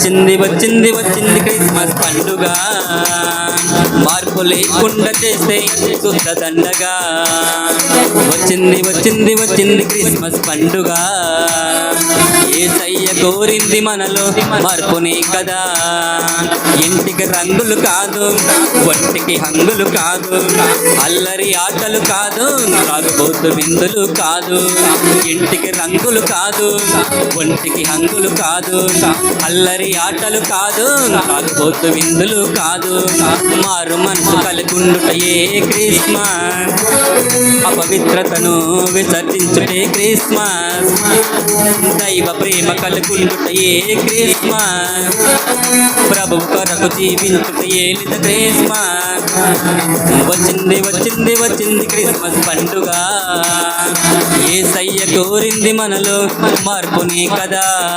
వచ్చింది వచ్చింది వచ్చింది క్రిస్మస్ పండుగ. మార్పు లేకుండా చేసే శుద్ధ దండగా. వచ్చింది వచ్చింది వచ్చింది క్రిస్మస్ పండుగ. ఏసయ్య కోరింది మనలో మార్పునే కదా. ఇంటికి రంగులు కాదు ఒంటికి హంగులు కాదు అల్లరి ఆటలు కాదు తాగుబోతు విందులు కాదు. ఇంటికి రంగులు కాదు ఒంటికి హంగులు కాదు అల్లరి ఆటలు కాదు తాగుబోతు విందులు కాదు. మారు మనసు కలుగుండుటయే క్రిస్మస్. అపవిత్రతను విసర్జించుటే క్రిస్మస్. దైవ ప్రేమ కలుగుండుటయే క్రిస్మస్. ప్రభు కొరకు జీవించుటయే క్రిస్మస్. వచ్చింది వచ్చింది వచ్చింది క్రిస్మస్ పండుగ. ఏ సయ్య కోరింది మనలో మార్పుని కదా.